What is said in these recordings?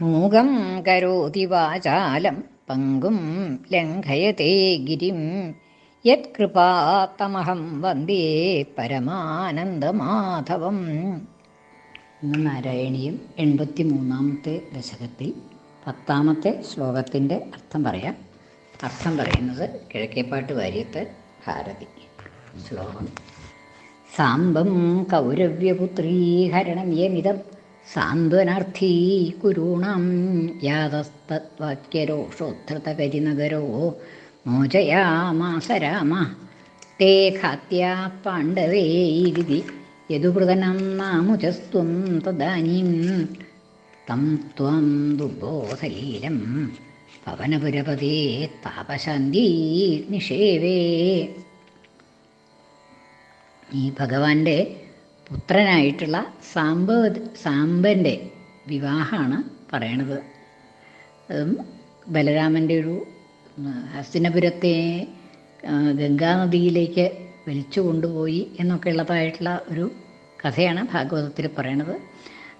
മൂകം കരോതി വാചാലം പങ്കും ലംഘയത്തെ ഗിരിം. യത്കൃപാത്തമഹം വന്ദേ പരമാനന്ദമാധവം ഇന്ന് നാരായണീയം എൺപത്തി മൂന്നാമത്തെ ദശകത്തിൽ പത്താമത്തെ ശ്ലോകത്തിന്റെ അർത്ഥം പറയാം. അർത്ഥം പറയുന്നത് കിഴക്കേപ്പാട്ട് വാര്യത്ത് ഭാരതി. ശ്ലോകം. സാമ്പം കൗരവ്യപുത്രീഹരണം യമിതം സാന്ത്വനാർത്ഥീ കുരൂണം യാതസ്തവാക്യരോഷോദ്ധൃതകരിനഗരോ മോചയാമാസ രാമ തേ ഖാത്യാ പാണ്ഡവേരി ഇതി യദുപൃതനം നാമുജസ്ത്വം തദാനീം തം ത്വം ദുർബോധലീലം പവനപുരപതേ താപശാന്തി നിഷേവേ. ഈ ഭഗവാന്റെ പുത്രനായിട്ടുള്ള സാമ്പ സാമ്പന്റെ വിവാഹമാണ് പറയണത്. അതും ബലരാമന്റെ ഒരു ഹസ്തിനപുരത്തെ ഗംഗാനദിയിലേക്ക് വലിച്ചു കൊണ്ടുപോയി എന്നൊക്കെയുള്ളതായിട്ടുള്ള ഒരു കഥയാണ് ഭാഗവതത്തിൽ പറയണത്.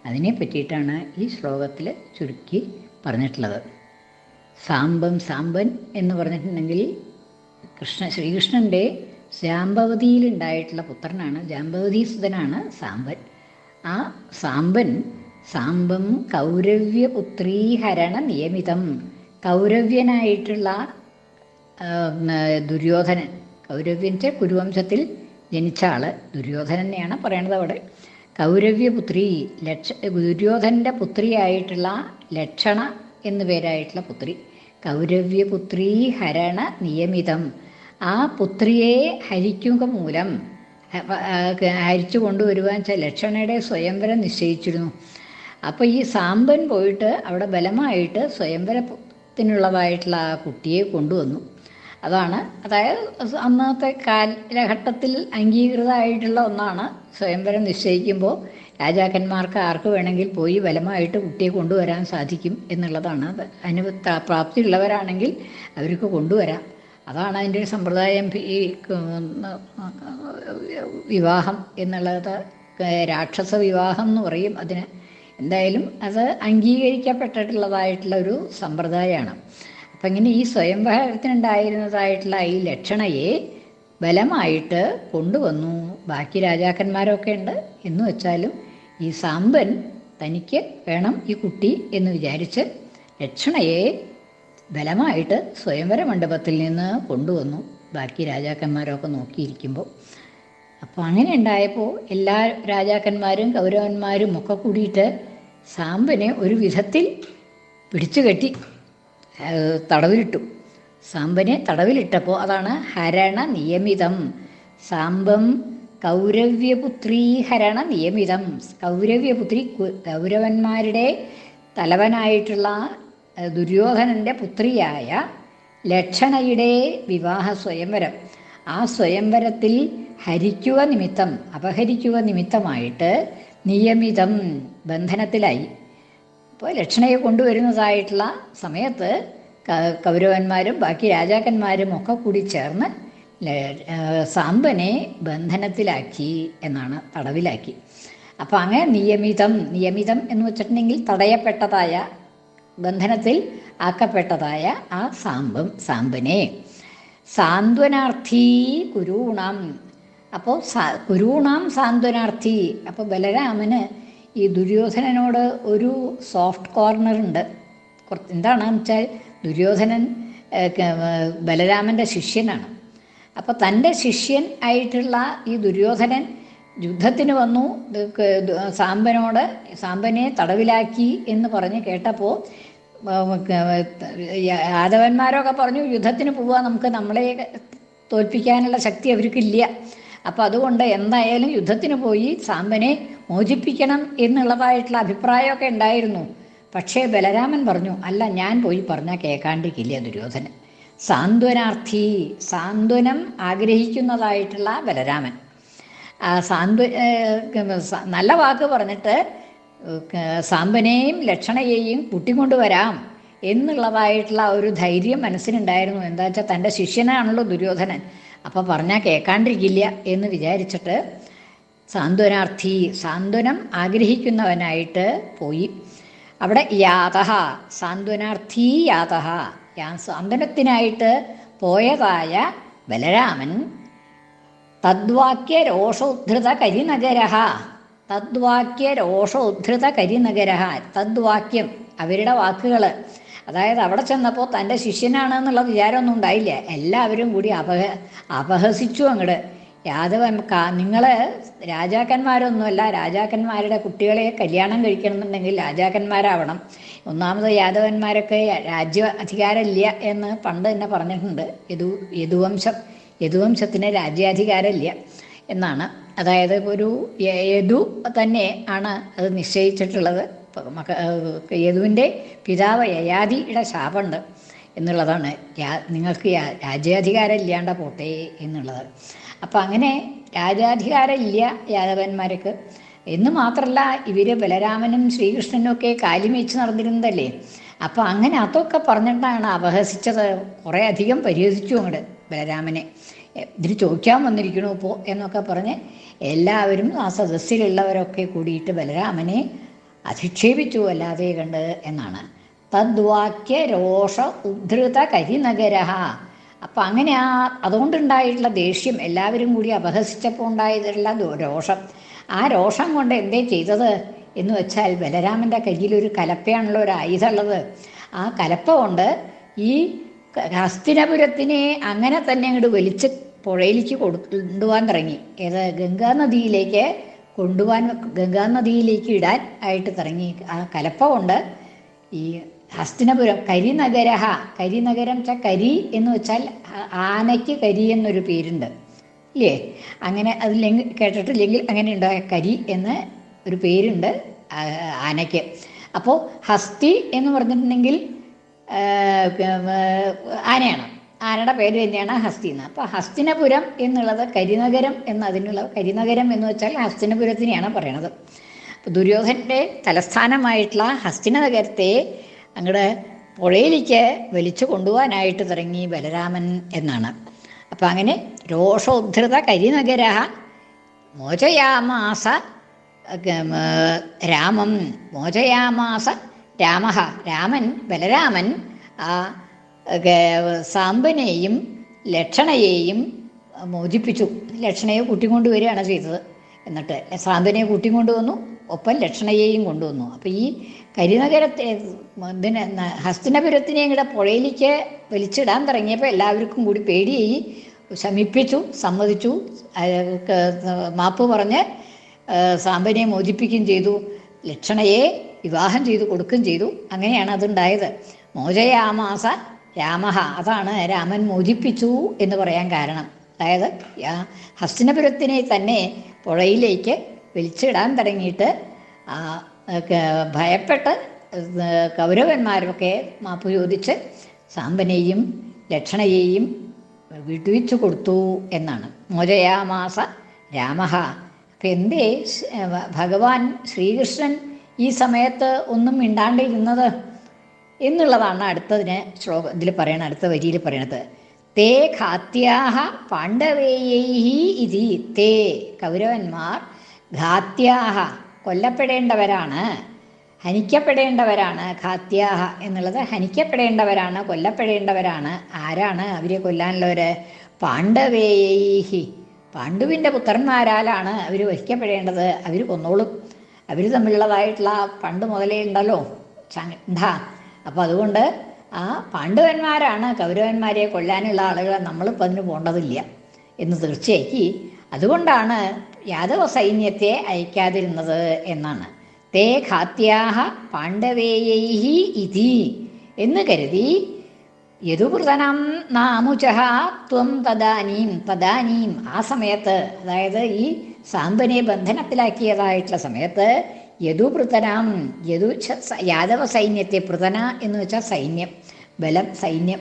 അതിനെ പറ്റിയിട്ടാണ് ഈ ശ്ലോകത്തിൽ ചുരുക്കി പറഞ്ഞിട്ടുള്ളത്. സാമ്പം സാമ്പൻ എന്ന് പറഞ്ഞിട്ടുണ്ടെങ്കിൽ കൃഷ്ണ ശ്രീകൃഷ്ണന്റെ ജാമ്പവതിയിലുണ്ടായിട്ടുള്ള പുത്രനാണ് ജാമ്പവതി സുതനാണ് സാമ്പൻ ആ സാമ്പൻ സാമ്പം കൗരവ്യപുത്രീഹരണ നിയമിതം. കൗരവ്യനായിട്ടുള്ള ദുര്യോധനൻ. കൗരവ്യന്റെ കുരുവംശത്തിൽ ജനിച്ച ആൾ ദുര്യോധനനെയാണ് പറയണത് അവിടെ. കൗരവ്യപുത്രി ലക്ഷ ദുര്യോധനന്റെ പുത്രിയായിട്ടുള്ള ലക്ഷണ എന്നു പേരായിട്ടുള്ള പുത്രി. കൗരവ്യപുത്രീ ഹരണ നിയമിതം. ആ പുത്രിയെ ഹരിക്കുക മൂലം ഹരിച്ചു കൊണ്ടുവരുവാൻ ലക്ഷണയുടെ സ്വയംവരം നിശ്ചയിച്ചിരുന്നു. അപ്പോൾ ഈ സാമ്പൻ പോയിട്ട് അവിടെ ബലമായിട്ട് സ്വയംവരത്തിനുള്ളതായിട്ടുള്ള ആ കുട്ടിയെ കൊണ്ടുവന്നു. അതാണ് അതായത് അന്നത്തെ കാലഘട്ടത്തിൽ അംഗീകൃതമായിട്ടുള്ള ഒന്നാണ് സ്വയംവരം നിശ്ചയിക്കുമ്പോൾ രാജാക്കന്മാർക്ക് ആർക്ക് വേണമെങ്കിൽ പോയി ബലമായിട്ട് കുട്ടിയെ കൊണ്ടുവരാൻ സാധിക്കും എന്നുള്ളതാണ്. അത് അതിന് പ്രാപ്തിയുള്ളവരാണെങ്കിൽ അവർക്ക് കൊണ്ടുവരാം. അതാണ് അതിന്റെ സമ്പ്രദായം ഈ വിവാഹം എന്നുള്ളത്. രാക്ഷസ വിവാഹം എന്ന് പറയും അതിന്. എന്തായാലും അത് അംഗീകരിക്കപ്പെട്ടിട്ടുള്ളതായിട്ടുള്ള ഒരു സമ്പ്രദായമാണ്. അപ്പം ഇങ്ങനെ ഈ സ്വയംവരത്തിനുണ്ടായിരുന്നതായിട്ടുള്ള ഈ ലക്ഷണയെ ബലമായിട്ട് കൊണ്ടുവന്നു. ബാക്കി രാജാക്കന്മാരൊക്കെ ഉണ്ട് എന്ന് വെച്ചാലും ഈ സാമ്പൻ തനിക്ക് വേണം ഈ കുട്ടി എന്ന് വിചാരിച്ച് ലക്ഷണയെ ബലമായിട്ട് സ്വയംവര മണ്ഡപത്തിൽ നിന്ന് കൊണ്ടുവന്നു. ബാക്കി രാജാക്കന്മാരൊക്കെ നോക്കിയിരിക്കുമ്പോൾ. അപ്പോൾ അങ്ങനെ ഉണ്ടായപ്പോൾ എല്ലാ രാജാക്കന്മാരും കൗരവന്മാരും ഒക്കെ കൂടിയിട്ട് സാമ്പനെ ഒരു വിധത്തിൽ പിടിച്ചു കെട്ടി തടവിലിട്ടു. സാമ്പനെ തടവിലിട്ടപ്പോൾ അതാണ് ഹരണ നിയമിതം. സാമ്പം കൗരവ്യപുത്രീഹരണ നിയമിതം. കൗരവ്യപുത്രി കൗരവന്മാരുടെ തലവനായിട്ടുള്ള ദുര്യോധനന്റെ പുത്രിയായ ലക്ഷണയുടെ വിവാഹ സ്വയംവരം. ആ സ്വയംവരത്തിൽ ഹരിക്കുക നിമിത്തം അപഹരിക്കുക നിമിത്തമായിട്ട് നിയമിതം ബന്ധനത്തിലായി. അപ്പോൾ ലക്ഷണയെ കൊണ്ടുവരുന്നതായിട്ടുള്ള സമയത്ത് കൗരവന്മാരും ബാക്കി രാജാക്കന്മാരും ഒക്കെ കൂടി ചേർന്ന് സാമ്പനെ ബന്ധനത്തിലാക്കി എന്നാണ് തടവിലാക്കി. അപ്പോൾ അങ്ങനെ നിയമിതം നിയമിതം എന്ന് വെച്ചിട്ടുണ്ടെങ്കിൽ തടയപ്പെട്ടതായ ബന്ധനത്തിൽ ആക്കപ്പെട്ടതായ ആ സാമ്പം സാമ്പനെ സാന്ത്വനാർത്ഥി കുരൂണം. അപ്പോൾ സാ കുരൂണാം സാന്ത്വനാർത്ഥി. അപ്പോൾ ബലരാമന് ഈ ദുര്യോധനനോട് ഒരു സോഫ്റ്റ് കോർണർ ഉണ്ട്. കുറച്ച് എന്താണെന്ന് വെച്ചാൽ ദുര്യോധനൻ ബലരാമന്റെ ശിഷ്യനാണ്. അപ്പോൾ തന്റെ ശിഷ്യൻ ആയിട്ടുള്ള ഈ ദുര്യോധനൻ യുദ്ധത്തിന് വന്നു. സാമ്പനോട് സാമ്പനെ തടവിലാക്കി എന്ന് പറഞ്ഞ് കേട്ടപ്പോൾ യാദവന്മാരൊക്കെ പറഞ്ഞു യുദ്ധത്തിന് പോവുക നമുക്ക് നമ്മളെ തോൽപ്പിക്കാനുള്ള ശക്തി അവർക്കില്ല. അപ്പോൾ അതുകൊണ്ട് എന്തായാലും യുദ്ധത്തിന് പോയി സാമ്പനെ മോചിപ്പിക്കണം എന്നുള്ളതായിട്ടുള്ള അഭിപ്രായമൊക്കെ ഉണ്ടായിരുന്നു. പക്ഷേ ബലരാമൻ പറഞ്ഞു അല്ല ഞാൻ പോയി പറഞ്ഞാൽ കേൾക്കാണ്ടിരിക്കില്ല ദുര്യോധനൻ. സാന്ത്വനാർത്ഥി സാന്ത്വനം ആഗ്രഹിക്കുന്നതായിട്ടുള്ള ബലരാമൻ. സാന്ത്വ നല്ല വാക്ക് പറഞ്ഞിട്ട് സാമ്പനെയും ലക്ഷണയെയും കൂട്ടിക്കൊണ്ടുവരാം എന്നുള്ളതായിട്ടുള്ള ഒരു ധൈര്യം മനസ്സിനുണ്ടായിരുന്നു. എന്താ വെച്ചാൽ തന്റെ ശിഷ്യനാണല്ലോ ദുര്യോധനൻ. അപ്പോൾ പറഞ്ഞാൽ കേൾക്കാണ്ടിരിക്കില്ല എന്ന് വിചാരിച്ചിട്ട് സാന്ത്വനാർത്ഥി സാന്ത്വനം ആഗ്രഹിക്കുന്നവനായിട്ട് പോയി. അവിടെ യാതഹ സാന്ത്വനാർത്ഥീ യാതഹ സാന്ത്വനത്തിനായിട്ട് പോയതായ ബലരാമൻ തദ്വാക്യ രോഷോദ്ധൃത കരിനഗര തദ്വാക്യ രോഷോദ്ധൃത കരിനഗര തദ്വാക്യം അവരുടെ വാക്കുകൾ അതായത് അവിടെ ചെന്നപ്പോൾ തന്റെ ശിഷ്യനാണ് എന്നുള്ള വിചാരമൊന്നും ഉണ്ടായില്ല. എല്ലാവരും കൂടി അപഹ അപഹസിച്ചു അങ്ങോട്ട് യാദവ നിങ്ങൾ രാജാക്കന്മാരൊന്നുമല്ല രാജാക്കന്മാരുടെ കുട്ടികളെ കല്യാണം കഴിക്കണമെന്നുണ്ടെങ്കിൽ രാജാക്കന്മാരാവണം. ഒന്നാമത് യാദവന്മാരൊക്കെ രാജ്യ അധികാരമില്ല എന്ന് പണ്ട് തന്നെ പറഞ്ഞിട്ടുണ്ട്. യദു യദുവംശം യദുവംശത്തിന് രാജ്യാധികാരമില്ല. എന്നാണ്. അതായത് ഒരു യേതു തന്നെ ആണ് അത് നിശ്ചയിച്ചിട്ടുള്ളത്. യേതുവിന്റെ പിതാവ് യയാദിയുടെ ശാപമുണ്ട് എന്നുള്ളതാണ്. നിങ്ങൾക്ക് രാജ്യാധികാരം ഇല്ലാണ്ട പോട്ടെ എന്നുള്ളത്. അപ്പം അങ്ങനെ രാജാധികാരം ഇല്ല യാദവന്മാർക്ക്. എന്ന് മാത്രമല്ല ഇവർ ബലരാമനും ശ്രീകൃഷ്ണനും ഒക്കെ കാലിമേച്ച് നടന്നിരുന്നതല്ലേ? അപ്പം അങ്ങനെ അതൊക്കെ പറഞ്ഞിട്ടാണ് അപഹസിച്ചത്. കുറേ അധികം പരിഹസിച്ചു അങ്ങോട്ട് ബലരാമനെ. ഇതിന് ചോദിക്കാൻ വന്നിരിക്കണു ഇപ്പോൾ എന്നൊക്കെ പറഞ്ഞ് എല്ലാവരും ആ സദസ്സിലുള്ളവരൊക്കെ കൂടിയിട്ട് ബലരാമനെ അധിക്ഷേപിച്ചു അല്ലാതെ കണ്ട് എന്നാണ്. തദ്വാക്യ രോഷ ഉദ്ധൃത കരിനഗര അപ്പം അങ്ങനെ ആ അതുകൊണ്ടുണ്ടായിട്ടുള്ള ദേഷ്യം എല്ലാവരും കൂടി അപഹസിച്ചപ്പോൾ ഉണ്ടായതുള്ള രോഷം. ആ രോഷം കൊണ്ട് എന്തേ ചെയ്തത് എന്ന് വെച്ചാൽ ബലരാമന്റെ കയ്യിലൊരു കലപ്പയാണല്ലോ ഒരു ആയുധമുള്ളത് ആ കലപ്പ കൊണ്ട് ഈ ഹസ്തിനപുരത്തിനെ അങ്ങനെ തന്നെ അങ്ങോട്ട് വലിച്ച് പുഴയിലേക്ക് കൊണ്ടുപോകാൻ തുടങ്ങി. ഏത് ഗംഗാ നദിയിലേക്ക് കൊണ്ടുപോകാൻ ഗംഗാ നദിയിലേക്ക് ഇടാൻ ആയിട്ട് തുടങ്ങി. ആ കലപ്പ കൊണ്ട് ഈ ഹസ്തിനപുരം കരിനഗര കരിനഗരം വെച്ചാൽ കരി എന്ന് വെച്ചാൽ ആനയ്ക്ക് കരി എന്നൊരു പേരുണ്ട്. ഇല്ലേ? അങ്ങനെ അതില്ലെങ്കിൽ കേട്ടിട്ടില്ലെങ്കിൽ അങ്ങനെ ഉണ്ട് കരി എന്ന് ഒരു പേരുണ്ട് ആനയ്ക്ക്. അപ്പോൾ ഹസ്തി എന്ന് പറഞ്ഞിട്ടുണ്ടെങ്കിൽ ആനയാണ്. ആനയുടെ പേര് തന്നെയാണ് ഹസ്തിന്ന്. അപ്പോൾ ഹസ്തിനപുരം എന്നുള്ളത് കരിനഗരം എന്ന അതിനുള്ള കരിനഗരം എന്ന് വെച്ചാൽ ഹസ്തിനപുരത്തിനെയാണ് പറയണത്. അപ്പോൾ ദുര്യോധന്റെ തലസ്ഥാനമായിട്ടുള്ള ഹസ്തിനഗരത്തെ അങ്ങടെ പുഴയിലേക്ക് വലിച്ചു കൊണ്ടുപോകാനായിട്ട് തുടങ്ങി ബലരാമൻ എന്നാണ്. അപ്പം അങ്ങനെ രോഷോദ്ധൃത കരിനഗര മോചയാമാസ രാമം മോചയാമാസ രാമ രാമൻ ബലരാമൻ ആ സാമ്പനെയും ലക്ഷണയെയും മോചിപ്പിച്ചു. ലക്ഷണയെ കൂട്ടിക്കൊണ്ടുവരികയാണ് ചെയ്തത്. എന്നിട്ട് സാന്ത്വനയെ കൂട്ടിക്കൊണ്ടുവന്നു ഒപ്പം ലക്ഷണയെയും കൊണ്ടുവന്നു അപ്പോൾ ഈ കരിനഗരത്തെ ഇതിനെ ഹസ്തിനപുരത്തിനെയും കൂടെ പുഴയിലേക്ക് വലിച്ചിടാൻ തുടങ്ങിയപ്പോൾ എല്ലാവർക്കും കൂടി പേടിയായി. ശമിപ്പിച്ചു സമ്മതിച്ചു. മാപ്പ് പറഞ്ഞ് സാമ്പനെ മോചിപ്പിക്കുകയും ചെയ്തു. ലക്ഷണയെ വിവാഹം ചെയ്തു കൊടുക്കുകയും ചെയ്തു. അങ്ങനെയാണ് അതുണ്ടായത്. മോചയാമാസ രാമഹ. അതാണ് രാമൻ മോചിപ്പിച്ചു എന്ന് പറയാൻ കാരണം. അതായത് ഹസ്തിനപുരത്തിനെ തന്നെ പുഴയിലേക്ക് വലിച്ചിടാൻ തുടങ്ങിയിട്ട് ഭയപ്പെട്ട് കൗരവന്മാരൊക്കെ മാപ്പ് ചോദിച്ച് സാമ്പനെയും ലക്ഷണയെയും വിടുവിച്ചു കൊടുത്തു എന്നാണ്. മോചയാമാസ രാമഹ. അപ്പം എന്തേ ഭഗവാൻ ശ്രീകൃഷ്ണൻ ഈ സമയത്ത് ഒന്നും മിണ്ടാണ്ടിരുന്നത് എന്നുള്ളതാണ് അടുത്തതിന് ശ്ലോക ഇതിൽ പറയണ അടുത്ത വരിയിൽ പറയണത്. തേ ഘാത്യാഹ പാണ്ഡവേയൈഹി ഇതി തേ കൗരവന്മാർ ഘാത്യാഹ കൊല്ലപ്പെടേണ്ടവരാണ് ഹനിക്കപ്പെടേണ്ടവരാണ്. ഘാത്യാഹ എന്നുള്ളത് ഹനിക്കപ്പെടേണ്ടവരാണ് കൊല്ലപ്പെടേണ്ടവരാണ്. ആരാണ് അവരെ കൊല്ലാനുള്ളവര്? പാണ്ഡവേയൈഹി. പാണ്ഡുവിന്റെ പുത്രന്മാരാലാണ് അവർ വഹിക്കപ്പെടേണ്ടത്. അവർ കൊന്നോളും. അവർ തമ്മിലുള്ളതായിട്ടുള്ള പണ്ട് മുതലേ ഉണ്ടല്ലോ ചണ്ട അപ്പോൾ അതുകൊണ്ട് ആ പാണ്ഡവന്മാരാണ് കൗരവന്മാരെ കൊല്ലാനുള്ള ആളുകൾ നമ്മളിപ്പോൾ അതിന് പോകേണ്ടതില്ല എന്ന് തീർച്ചയാക്കി. അതുകൊണ്ടാണ് യാദവ സൈന്യത്തെ അയക്കാതിരുന്നത് എന്നാണ്. തേ ഖാത്യാഹ പാണ്ഡവേയൈഹി ഇതി എന്ന് കരുതി യദുപൃതനം നാമുചഹ ത്വം തദാനീം തദാനീം ആ സമയത്ത് അതായത് ഈ സാമ്പനെ ബന്ധനത്തിലാക്കിയതായിട്ടുള്ള സമയത്ത് യദുപൃതനാം യദു യാദവ സൈന്യത്തെ പൃതന എന്ന് വെച്ചാൽ സൈന്യം ബലം സൈന്യം.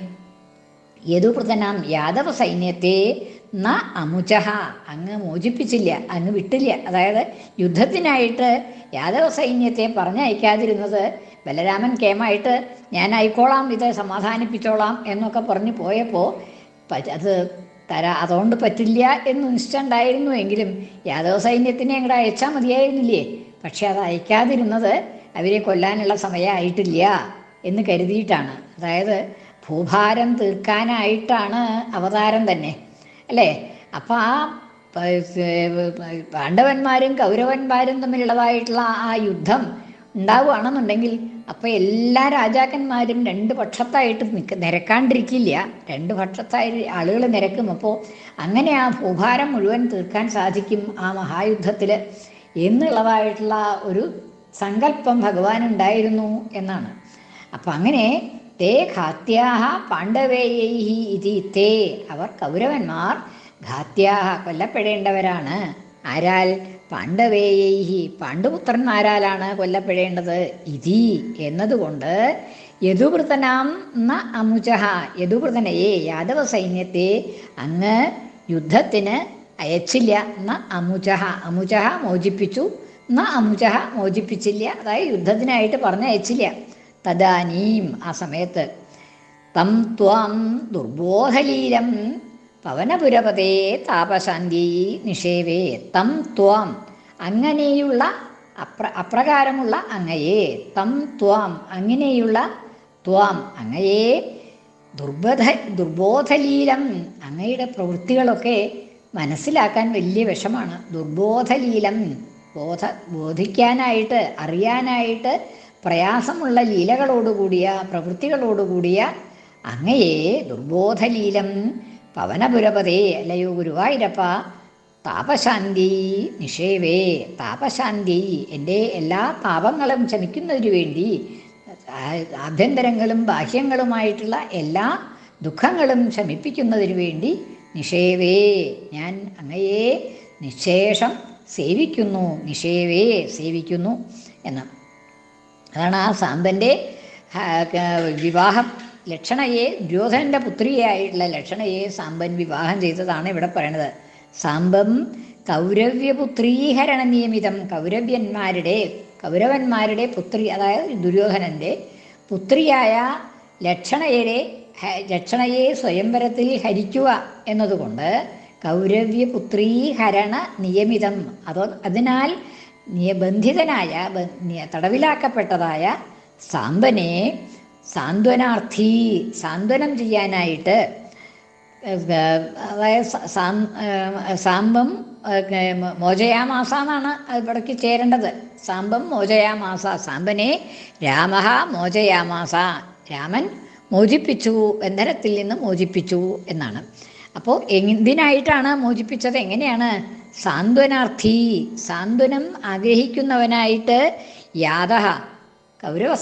യദുപൃതനാം യാദവ സൈന്യത്തെ ന അമുചഹ അങ്ങ് മോചിപ്പിച്ചില്ല അങ്ങ് വിട്ടില്ല. അതായത് യുദ്ധത്തിനായിട്ട് യാദവ സൈന്യത്തെ പറഞ്ഞയക്കാതിരുന്നത് ബലരാമൻ കേമായിട്ട് ഞാൻ ആയിക്കോളാം ഇത് സമാധാനിപ്പിച്ചോളാം എന്നൊക്കെ പറഞ്ഞു പോയപ്പോൾ അത് തരാ അതുകൊണ്ട് പറ്റില്ല എന്ന് നിശ്ചയുണ്ടായിരുന്നു എങ്കിലും യാദവ സൈന്യത്തിനെ അങ്ങോട്ട് അയച്ചാൽ മതിയായിരുന്നില്ലേ? പക്ഷെ അത് അയക്കാതിരുന്നത് അവരെ കൊല്ലാനുള്ള സമയമായിട്ടില്ല എന്ന് കരുതിയിട്ടാണ്. അതായത് ഭൂഭാരം തീർക്കാനായിട്ടാണ് അവതാരം തന്നെ. അല്ലേ? അപ്പം ആ പാണ്ഡവന്മാരും കൗരവന്മാരും തമ്മിലുള്ളതായിട്ടുള്ള ആ യുദ്ധം ഉണ്ടാവുകയാണെന്നുണ്ടെങ്കിൽ അപ്പോൾ എല്ലാ രാജാക്കന്മാരും രണ്ട് പക്ഷത്തായിട്ട് നിൽക്ക നിരക്കാണ്ടിരിക്കില്ല. രണ്ട് പക്ഷത്തായി ആളുകൾ നിരക്കും. അപ്പോൾ അങ്ങനെ ആ ഭൂഭാരം മുഴുവൻ തീർക്കാൻ സാധിക്കും ആ മഹായുദ്ധത്തിൽ എന്നുള്ളതായിട്ടുള്ള ഒരു സങ്കല്പം ഭഗവാൻ ഉണ്ടായിരുന്നു എന്നാണ്. അപ്പം അങ്ങനെ തേ ഘാത്യാഹ പാണ്ഡവേയൈഹി ഇതി തേ അവർ കൗരവന്മാർ ഘാത്യാഹ കൊല്ലപ്പെടേണ്ടവരാണ്. ആരാൽ പാണ്ഡവേയൈഹി പാണ്ഡുപുത്രന്മാരാലാണ് കൊല്ലപ്പെടേണ്ടത്? ഇതി എന്നതുകൊണ്ട് യദുവൃതനാം ന അമുജഹ യദുവൃതനയെ യാദവ സൈന്യത്തെ അങ്ങ് യുദ്ധത്തിന് അയച്ചില്ല. ന അമുജഹ അമുജഹ മോചിപ്പിച്ചു. ന അമുജഹ മോചിപ്പിച്ചില്ല. അതായത് യുദ്ധത്തിനായിട്ട് പറഞ്ഞയച്ചില്ല. തദാനീം ആ സമയത്ത് തം ത്വാം ദുർബോധലീലം പവനപുരപതേ താപശാന്തി നിഷേവേ തം ത്വാം. അങ്ങനെയുള്ള അപ്ര അപ്രകാരമുള്ള അങ്ങയെ തം ത്വാം. അങ്ങനെയുള്ള ത്വാം അങ്ങയെ ദുർബോധ ദുർബോധലീലം. അങ്ങയുടെ പ്രവൃത്തികളൊക്കെ മനസ്സിലാക്കാൻ വലിയ വിഷമാണ്. ദുർബോധലീലം ബോധ ബോധിക്കാനായിട്ട് അറിയാനായിട്ട് പ്രയാസമുള്ള ലീലകളോടുകൂടിയ പ്രവൃത്തികളോടുകൂടിയ അങ്ങയെ ദുർബോധലീലം പവനപുരപതേ അല്ലയോ ഗുരുവായൂരപ്പ. താപശാന്തി നിഷേവേ താപശാന്തി എന്റെ എല്ലാ പാപങ്ങളും ക്ഷമിക്കുന്നതിനു വേണ്ടി ആഭ്യന്തരങ്ങളും ബാഹ്യങ്ങളുമായിട്ടുള്ള എല്ലാ ദുഃഖങ്ങളും ശമിപ്പിക്കുന്നതിനു വേണ്ടി നിഷേവേ ഞാൻ അങ്ങയെ നിശേഷം സേവിക്കുന്നു നിഷേവേ സേവിക്കുന്നു എന്ന്. അതാണ് ആ സാന്തന്റെ വിവാഹം. ലക്ഷണയെ ദുര്യോധനന്റെ പുത്രിയായിട്ടുള്ള ലക്ഷണയെ സാമ്പൻ വിവാഹം ചെയ്തതാണ് ഇവിടെ പറയണത്. സാമ്പം കൗരവ്യപുത്രീഹരണ നിയമിതം. കൗരവ്യന്മാരുടെ കൗരവന്മാരുടെ പുത്രി അതായത് ദുര്യോധനന്റെ പുത്രിയായ ലക്ഷണയെ ലക്ഷണയെ സ്വയംവരത്തിൽ ഹരിക്കുക എന്നതുകൊണ്ട് കൗരവ്യപുത്രീഹരണ നിയമിതം. അതോ അതിനാൽ നിയബന്ധിതനായ ബ- തടവിലാക്കപ്പെട്ടതായ സാമ്പനെ സാന്ത്വനാർത്ഥി സാന്ത്വനം ചെയ്യാനായിട്ട് സാമ്പം മോചയാമാസ എന്നാണ് ഇവിടേക്ക് ചേരേണ്ടത്. സാമ്പം മോചയാമാസ. സാമ്പനെ രാമ മോചയാമാസ. രാമൻ മോചിപ്പിച്ചു ബന്ധനത്തിൽ നിന്ന് മോചിപ്പിച്ചു എന്നാണ്. അപ്പോൾ എന്തിനായിട്ടാണ് മോചിപ്പിച്ചത്? എങ്ങനെയാണ്? സാന്ത്വനാർത്ഥി സാന്ത്വനം ആഗ്രഹിക്കുന്നവനായിട്ട് യാത കൗരവ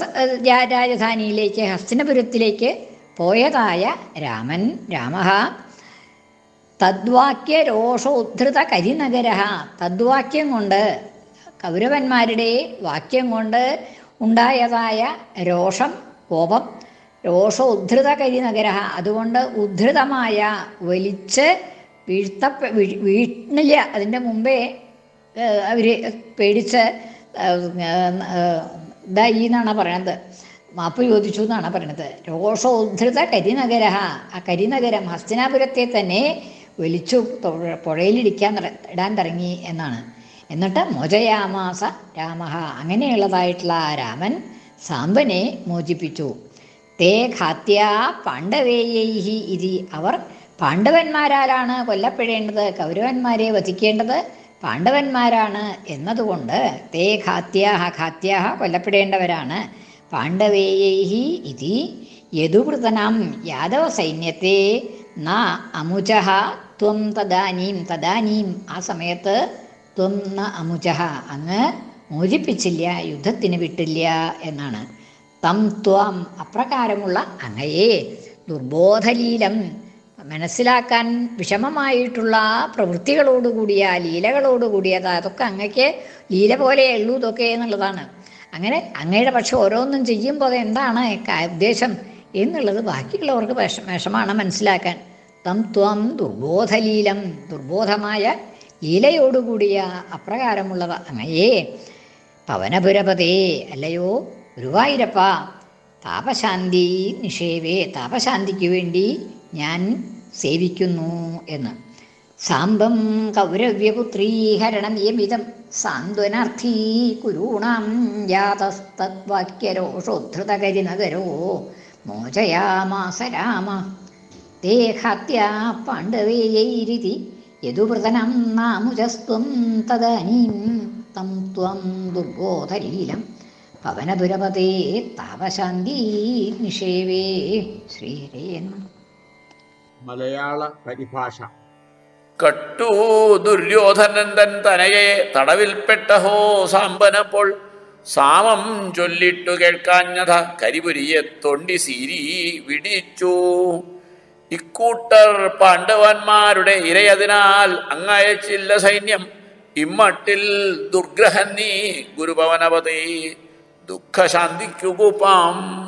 രാജധാനിയിലേക്ക് ഹസ്തിനപുരത്തിലേക്ക് പോയതായ രാമൻ രാമ തദ്വാക്യ രോഷോദ്ധൃത കരിനഗര തദ്വാക്യം കൊണ്ട് കൗരവന്മാരുടെ വാക്യം കൊണ്ട് ഉണ്ടായതായ രോഷം കോപം രോഷോദ്ധൃത കരിനഗര അതുകൊണ്ട് ഉദ്ധൃതമായ വലിച്ച് വീഴ്ത്ത വീ- വീഴ്ന്നില്ല. അതിന്റെ മുമ്പേ അവർ പേടിച്ച് ഇതായി എന്നാണ് പറയണത്. മാപ്പ് ചോദിച്ചു എന്നാണ് പറയണത്. രോഷോദ്ധൃത കരിനഗര ആ കരിനഗരം ഹസ്തിനാപുരത്തെ തന്നെ വലിച്ചു പുഴയിലിടിക്കാൻ ഇടാൻ തുടങ്ങി എന്നാണ്. എന്നിട്ട് മോചയാമാസ രാമ അങ്ങനെയുള്ളതായിട്ടുള്ള രാമൻ സാമ്പനെ മോചിപ്പിച്ചു. തേ ഖാത്യാ പാണ്ഡവേയൈഹി ഇതി. അവർ പാണ്ഡവന്മാരാലാണ് കൊല്ലപ്പെടേണ്ടത് കൗരവന്മാരെ വധിക്കേണ്ടത് പാണ്ഡവന്മാരാണ് എന്നതുകൊണ്ട് തേ ഖാത്യാഹ ഖാത്യാഹ കൊല്ലപ്പെടേണ്ടവരാണ്. പാണ്ഡവേയൈഹി ഇതി യദുവൃതനാം യാദവ സൈന്യത്തെ ന അമുജഹ ത്വം തദാനീം തദാനീം ആ സമയത്ത് ത്വം ന അമുജ അങ്ങ് മോചിപ്പിച്ചില്ല യുദ്ധത്തിന് വിട്ടില്ല എന്നാണ്. തം ത്വം അപ്രകാരമുള്ള അങ്ങയെ ദുർബോധലീലം മനസ്സിലാക്കാൻ വിഷമമായിട്ടുള്ള പ്രവൃത്തികളോടുകൂടിയ ലീലകളോടുകൂടിയത് അതൊക്കെ അങ്ങക്ക് ലീല പോലെ ഉള്ളൂ ഇതൊക്കെ എന്നുള്ളതാണ്. അങ്ങനെ അങ്ങയുടെ പക്ഷെ ഓരോന്നും ചെയ്യുമ്പോൾ എന്താണ് ഉദ്ദേശം എന്നുള്ളത് ബാക്കിയുള്ളവർക്ക് വിഷ വിഷമാണ് മനസ്സിലാക്കാൻ. തം ത്വം ദുർബോധലീലം ദുർബോധമായ ലീലയോടുകൂടിയ അപ്രകാരമുള്ളവ. അങ്ങയേ പവനപുരപതേ അല്ലയോ ഗുരുവായൂരപ്പ താപശാന്തി നിഷേവേ. താപശാന്തിക്ക് വേണ്ടി ഞാൻ സേവിക്കുന്നു എന്ന്. സാന്തം കൗരവ്യപുത്രീഹരണനിയമിതം സാന്ത്വനാർത്ഥീ കുരൂണാം ജാതസ്തദ്വാക്യരോഷോദ്ധൃതകരിനഗരോ മോചയാമാസ രാമ തേ ഹത്യാ പാണ്ഡവേയൈരിതി. യദുവൃതനം നാമുജസ്ത്വം തദാനീം. തം ത്വം ദുർബോധലീലം. പവനദുരപതേ താപശാന്തി നിഷേവേ. ശ്രീരേൻ മലയാള പരിഭാഷ. കട്ടു ദുര്യോധനൻ തൻ തനയെ തടവിൽപ്പെട്ടഹോ സാമ്പനപ്പോൾ സാമം ചൊല്ലിട്ടു കേൾക്കാഞ്ഞത കരിപുരിയെ തൊണ്ടി സീരി വിടിച്ചു. ഇക്കൂട്ടർ പാണ്ഡവന്മാരുടെ ഇരയതിനാൽ അങ്ങയച്ചില്ല സൈന്യം. ഇമ്മട്ടിൽ ദുർഗ്രഹൻ നീ ഗുരുഭവനപതി. ദുഃഖശാന്തിക്കു കൂപ്പാം.